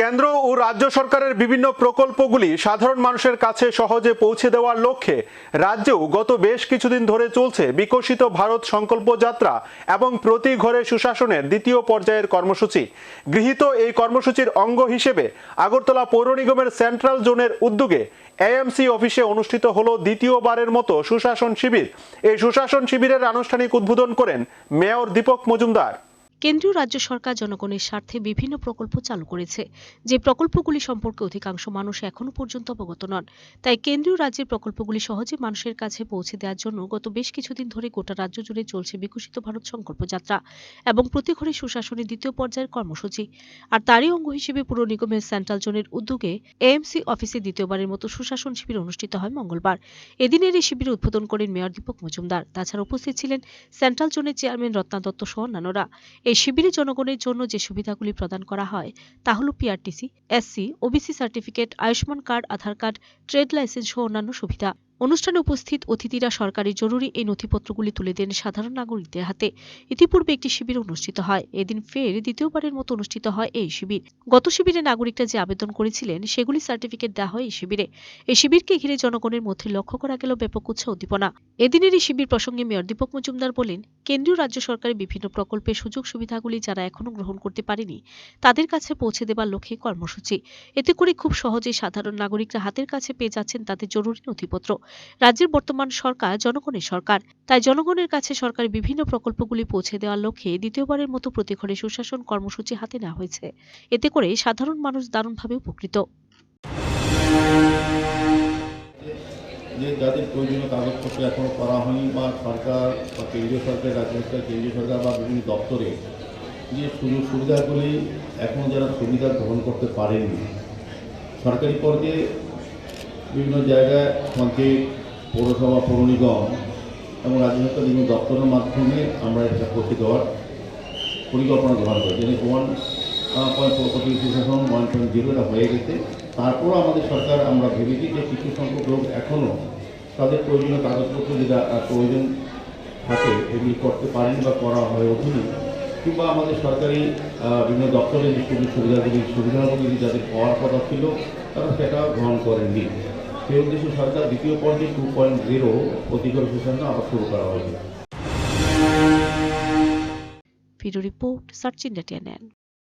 কেন্দ্র ও রাজ্য সরকারের বিভিন্ন প্রকল্পগুলি সাধারণ মানুষের কাছে সহজে পৌঁছে দেওয়ার লক্ষ্যে রাজ্যেও গত বেশ কিছুদিন ধরে চলছে বিকশিত ভারত সংকল্প যাত্রা এবং প্রতি ঘরে সুশাসনের দ্বিতীয় পর্যায়ের কর্মসূচি। গৃহীত এই কর্মসূচির অঙ্গ হিসেবে আগরতলা পৌর নিগমের সেন্ট্রাল জোনের উদ্যোগে এএমসি অফিসে অনুষ্ঠিত হল দ্বিতীয়বারের মতো সুশাসন শিবির। এই সুশাসন শিবিরের আনুষ্ঠানিক উদ্বোধন করেন মেয়র দীপক মজুমদার। কেন্দ্রীয় রাজ্য সরকার জনগণের স্বার্থে বিভিন্ন প্রকল্প চালু করেছে। যে প্রকল্পগুলি সম্পর্কে অধিকাংশ মানুষ এখনও পর্যন্ত অবগত নন। তাই কেন্দ্রীয় রাজ্যের প্রকল্পগুলি সহজে মানুষের কাছে পৌঁছে দেওয়ার জন্য গত বেশ কিছুদিন ধরে গোটা রাজ্য জুড়ে চলছে বিকশিত ভারত সংকল্প যাত্রা এবং প্রতি ঘরে সুশাসনের দ্বিতীয় পর্যায়ের কর্মসূচি। আর তারই অঙ্গ হিসেবে পুর নিগমের সেন্ট্রাল জোনের উদ্যোগে এএমসি অফিসে দ্বিতীয়বারের মতো সুশাসন শিবির অনুষ্ঠিত হয় মঙ্গলবার। এদিনের এই শিবির উদ্বোধন করেন মেয়র দীপক মজুমদার। তাছাড়া উপস্থিত ছিলেন সেন্ট্রাল জোনের চেয়ারম্যান রত্না দত্ত সহ অন্যান্যরা। এই শিবিরে জনগণের জন্য যে সুবিধাগুলি প্রদান করা হয়, তা হল PRTC SC OBC certificate Ayushman card Aadhaar card trade licence সহ অন্যান্য সুবিধা। অনুষ্ঠানে উপস্থিত অতিথিরা সরকারি জরুরি এই নথিপত্রগুলি তুলে দেন সাধারণ নাগরিকদের হাতে। ইতিপূর্বে একটি শিবির অনুষ্ঠিত হয়। এদিন ফের দ্বিতীয়বারের মতো অনুষ্ঠিত হয় এই শিবির। গত শিবিরে নাগরিকরা যে আবেদন করেছিলেন, সেগুলি সার্টিফিকেট দেওয়া হয় এই শিবিরে। এই শিবিরকে ঘিরে জনগণের মধ্যে লক্ষ্য করা গেল ব্যাপক উৎসাহ উদ্দীপনা। এদিনের এই শিবির প্রসঙ্গে মেয়র দীপক মজুমদার বলেন, কেন্দ্রীয় রাজ্য সরকারের বিভিন্ন প্রকল্পের সুযোগ সুবিধাগুলি যারা এখনও গ্রহণ করতে পারেনি, তাদের কাছে পৌঁছে দেবার লক্ষ্যে কর্মসূচি। এতে করে খুব সহজেই সাধারণ নাগরিকরা হাতের কাছে পেয়ে যাচ্ছেন তাদের জরুরি নথিপত্র। রাজ্যের বর্তমান সরকার জনগণের সরকার। তাই জনগণের কাছে সরকারের বিভিন্ন প্রকল্পগুলি পৌঁছে দেওয়ার লক্ষ্যে দ্বিতীয়বারের মতো প্রতি ঘরে সুশাসন কর্মসূচি হাতে নেওয়া হয়েছে। এতে করে সাধারণ মানুষ দারুণভাবে উপকৃত। যে যাদের প্রয়োজনীয় কাগজপত্র এখনও করা হয়নি বা সরকার বা কেন্দ্রীয় সরকার রাজ্য সরকার কেন্দ্রীয় সরকার বা বিভিন্ন দপ্তরে যে সুযোগ সুবিধাগুলি এখনও যারা সুবিধা গ্রহণ করতে পারেননি সরকারি পর্যায়ে বিভিন্ন জায়গায় পঞ্চায়েত পৌরসভা পৌর নিগম এবং রাজ্য সরকার বিভিন্ন দপ্তরের মাধ্যমে আমরা এটা করতে দেওয়ার পরিকল্পনা গ্রহণ করি যেন ওয়ান পয়েন্ট ফোর কোটি সুশাসন ওয়ান পয়েন্ট জিরোটা হয়ে গেছে। তারপরও আমাদের সরকার আমরা ভেবেছি যে কিছু সংখ্যক লোক এখনও তাদের প্রয়োজনীয় কাগজপত্র যেটা প্রয়োজন থাকে, এগুলি করতে পারেন বা করা হয়ে ওঠেনি। কিংবা আমাদের সরকারি বিভিন্ন দপ্তরের যে সুযোগ সুবিধাগুলি সুবিধাগুলি যাদের পাওয়ার কথা ছিল, তারা সেটা গ্রহণ করেননি। সেই উদ্দেশ্যে সরকার দ্বিতীয় পর্যায়ে টু পয়েন্ট জিরো প্রতিকর সুশাসন আবার শুরু করা হয়েছে। Video report